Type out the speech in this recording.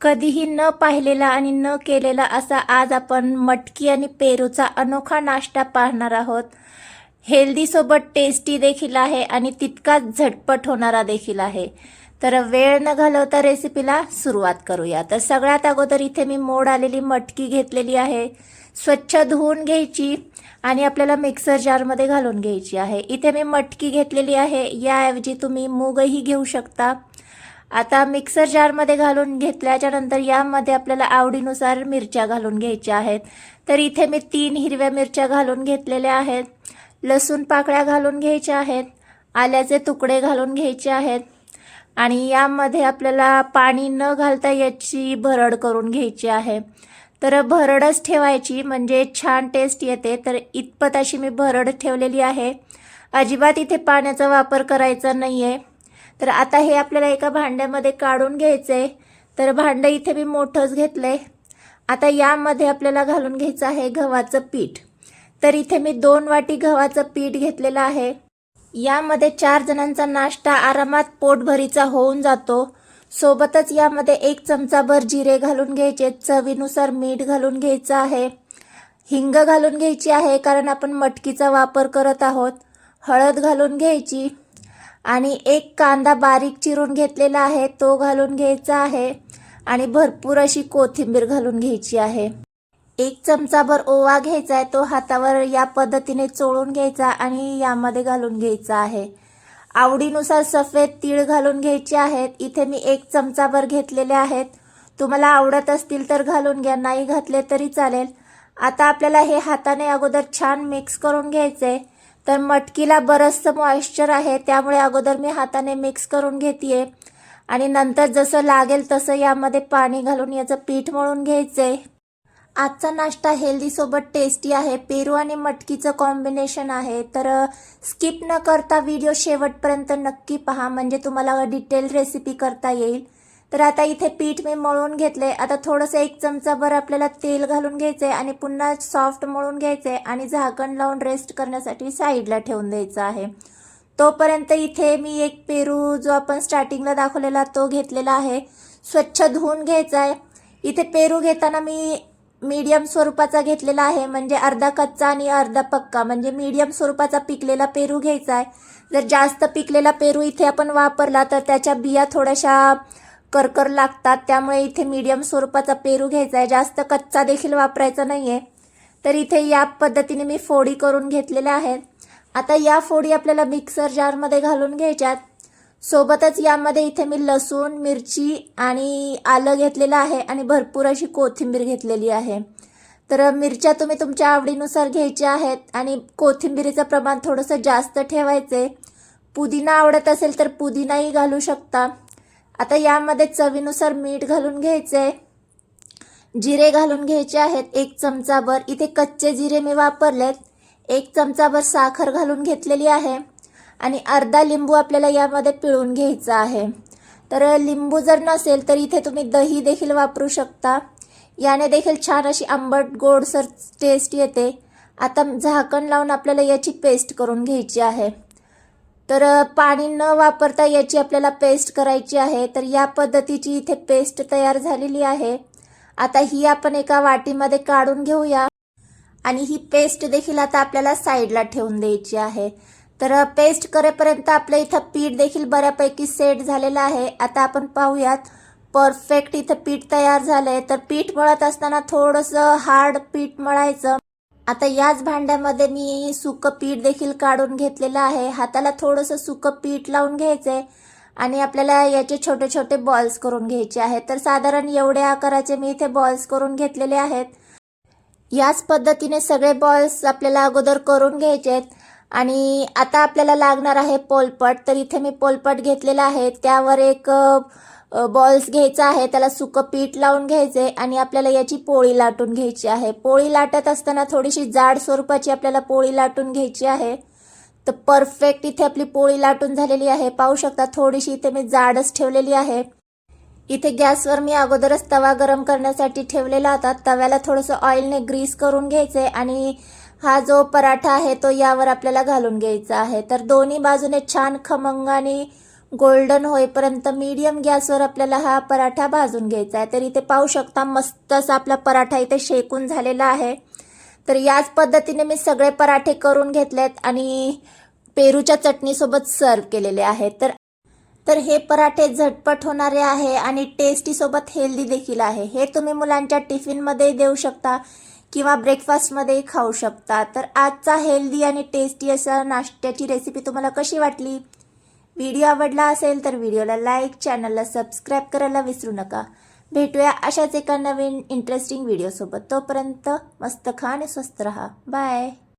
कधीही न पाहिलेला आणि न केलेला असा आज आपण मटकी आणि पेरूचा अनोखा नाश्ता पाहणार आहोत. हेल्दीसोबत टेस्टी देखील आहे आणि तितकाच झटपट होणारा देखील आहे. तर वेळ न घालवता रेसिपीला सुरुवात करूया. तर सगळ्यात अगोदर इथे मी मोड आलेली मटकी घेतलेली आहे. स्वच्छ धुवून घ्यायची आणि आपल्याला मिक्सर जारमध्ये घालून घ्यायची आहे. इथे मी मटकी घेतलेली आहे. याऐवजी तुम्ही मूगही घेऊ शकता. आता मिक्सर जारमध्ये घालून घेतल्याच्या नंतर यामध्ये आपल्याला आवडीनुसार मिरच्या घालून घ्यायच्या आहेत. तर इथे मी तीन हिरव्या मिरच्या घालून घेतलेल्या आहेत. लसूण पाकळ्या घालून घ्यायच्या आहेत. आल्याचे तुकडे घालून घ्यायचे आहेत. आणि यामध्ये आपल्याला पाणी न घालता याची भरड करून घ्यायची आहे. तर भरडच ठेवायची म्हणजे छान टेस्ट येते. तर इतपत अशी मी भरड ठेवलेली आहे. अजिबात इथे पाण्याचा वापर करायचा नाही आहे तर आता हे आपल्याला एका भांड्यामध्ये काढून घ्यायचं आहे तर भांडं इथे मी मोठंच घेतलं आहे आता यामध्ये आपल्याला घालून घ्यायचं आहे गव्हाचं पीठ. तर इथे मी दोन वाटी गव्हाचं पीठ घेतलेलं आहे. यामध्ये चार जणांचा नाश्ता आरामात पोटभरीचा होऊन जातो. सोबतच यामध्ये एक चमचाभर जिरे घालून घ्यायचे. चवीनुसार मीठ घालून घ्यायचं आहे. हिंग घालून घ्यायची आहे कारण आपण मटकीचा वापर करत आहोत. हळद घालून घ्यायची. आणि एक कांदा बारीक चिरून घेतलेला आहे तो घालून घ्यायचा आहे आणि भरपूर अशी कोथिंबीर घालून घ्यायची आहे. एक चमचाभर ओवा घ्यायचा आहे तो हातावर या पद्धतीने चोळून घ्यायचा आणि यामध्ये घालून घ्यायचा आहे. आवडीनुसार सफेद तीळ घालून घ्यायचे आहेत इथे मी एक चमचाभर घेतलेले आहेत. तुम्हाला आवडत असतील तर घालून घ्या नाही घातले तरी चालेल. आता आपल्याला हे हाताने अगोदर छान मिक्स करून घ्यायचे तर मटकीला बरंचसं मॉइश्चर आहे त्यामुळे अगोदर मी हाताने मिक्स करून घेते आणि नंतर जसं लागेल तसं यामध्ये पाणी घालून याचं पीठ मळून घ्यायचं आहे आजचा नाश्ता हेल्दीसोबत टेस्टी आहे. पेरू आणि मटकीचं कॉम्बिनेशन आहे. तर स्किप न करता व्हिडिओ शेवटपर्यंत नक्की पहा. म्हणजे तुम्हाला डिटेल रेसिपी करता येईल. तर आता इथे पीठ मी मळून घेतले आता थोडंसं एक चमचाभर आपल्याला तेल घालून घ्यायचंय आणि पुन्हा सॉफ्ट मळून घ्यायचंय आणि झाकण लावून रेस्ट करण्यासाठी साईडला ठेवून द्यायचं आहे. तोपर्यंत इथे मी एक पेरू जो आपण स्टार्टिंगला दाखवलेला तो घेतलेला आहे. स्वच्छ धुवून घ्यायचा आहे इथे पेरू घेताना मी मीडियम स्वरूपाचा घेतलेला आहे. म्हणजे अर्धा कच्चा आणि अर्धा पक्का. म्हणजे मीडियम स्वरूपाचा पिकलेला पेरू घ्यायचा आहे जर जास्त पिकलेला पेरू इथे आपण वापरला तर त्याच्या बिया थोड्याशा करकर लागतात. त्यामुळे इथे मीडियम स्वरूपाचा पेरू घ्यायचा आहे. जास्त कच्चा देखील वापरायचा नाही आहे तर इथे या पद्धतीने मी फोडी करून घेतलेल्या आहेत. आता या फोडी आपल्याला मिक्सर जारमध्ये घालून घ्यायच्यात सोबतच यामध्ये इथे मी लसूण मिरची आणि आलं घेतलेलं आहे आणि भरपूर अशी कोथिंबीर घेतलेली आहे. तर मिरच्या तुम्ही तुमच्या आवडीनुसार घ्यायच्या आहेत आणि कोथिंबीरीचं प्रमाण थोडंसं जास्त ठेवायचे पुदिना आवडत असेल तर पुदिनाही घालू शकता. आता यामध्ये चवीनुसार मीठ घालून घ्यायचे जिरे घालून घ्यायचे आहेत एक चमचाभर. इथे कच्चे जिरे मी वापरलेत. एक चमचाभर साखर घालून घेतलेली आहे. आणि अर्धा लिंबू आपल्याला यामध्ये पिळून घ्यायचा आहे. तर लिंबू जर नसेल तर इथे तुम्ही दही देखील वापरू शकता. याने देखील छान अशी आंबट गोडसर टेस्ट येते. आता झाकण लावून आपल्याला याची पेस्ट करून घ्यायची आहे. तर पाणी न वापरता याची आपल्याला पेस्ट करायची आहे तर या पद्धतीची इथे पेस्ट तयार झालेली आहे. आता ही आपण एका वाटीमध्ये काढून घेऊया. आणि ही पेस्ट देखील आता आपल्याला साईडला ठेवून द्यायची आहे. तर पेस्ट करेपर्यंत आपल्या इथं पीठ देखील बऱ्यापैकी सेट झालेलं आहे. आता आपण पाहूयात परफेक्ट इथं पीठ तयार झालंय. तर पीठ मळत असताना थोडंसं हार्ड पीठ मळायचं. आता याच भांड्यामध्ये मी सुकं पीठ देखील काढून घेतलेलं आहे. हाताला थोडंसं सुकं पीठ लावून घ्यायचंय आणि आपल्याला याचे छोटे छोटे बॉल्स करून घ्यायचे आहेत. तर साधारण एवढ्या आकाराचे मी इथे बॉल्स करून घेतलेले आहेत. याच पद्धतीने सगळे बॉल्स आपल्याला अगोदर करून घ्यायचे आहेत. आणि आता आपल्याला लागणार आहे पोलपट. तर इथे मी पोलपट घेतलेला आहे. त्यावर एक बॉल्स घ्यायचा आहे. त्याला सुकं पीठ लावून घ्यायचे आणि आपल्याला याची पोळी लाटून घ्यायची आहे. पोळी लाटत असताना थोडीशी जाड स्वरूपाची आपल्याला पोळी लाटून घ्यायची आहे. तर परफेक्ट इथे आपली पोळी लाटून झालेली आहे. पाहू शकता थोडीशी इथे मी जाडच ठेवलेली आहे. इथे गॅसवर मी अगोदरच तवा गरम करण्यासाठी ठेवलेला होता. तव्याला थोडंसं ऑइलने ग्रीस करून घ्यायचे आणि हा जो पराठा आहे तो यावर आपल्याला घालून घ्यायचा आहे. तर दोन्ही बाजूने छान खमंग आणि गोल्डन होईपर्यंत मीडियम गॅसवर आपल्याला हा पराठा भाजून घ्यायचा आहे. तर इथे पाहू शकता मस्त असा आपला पराठा इथे शेकून झालेला आहे. तर याच पद्धतीने मी सगळे पराठे करून घेतलेत आणि पेरूच्या चटणीसोबत सर्व केलेले आहेत. तर तर हे पराठे झटपट होणारे आहे आणि टेस्टीसोबत हेल्दी देखील आहे. हे तुम्ही मुलांच्या टिफिनमध्ये देऊ शकता. किंवा ब्रेकफास्टमध्ये खाऊ शकता. तर आजचा हेल्दी आणि टेस्टी असा नाश्त्याची रेसिपी तुम्हाला कशी वाटली? व्हिडिओ आवडला असेल तर व्हिडिओला लाईक चॅनलला सबस्क्राईब करायला विसरू नका. भेटूया अशाच एका नवीन इंटरेस्टिंग व्हिडिओसोबत तोपर्यंत मस्त खा आणि स्वस्त रहा. बाय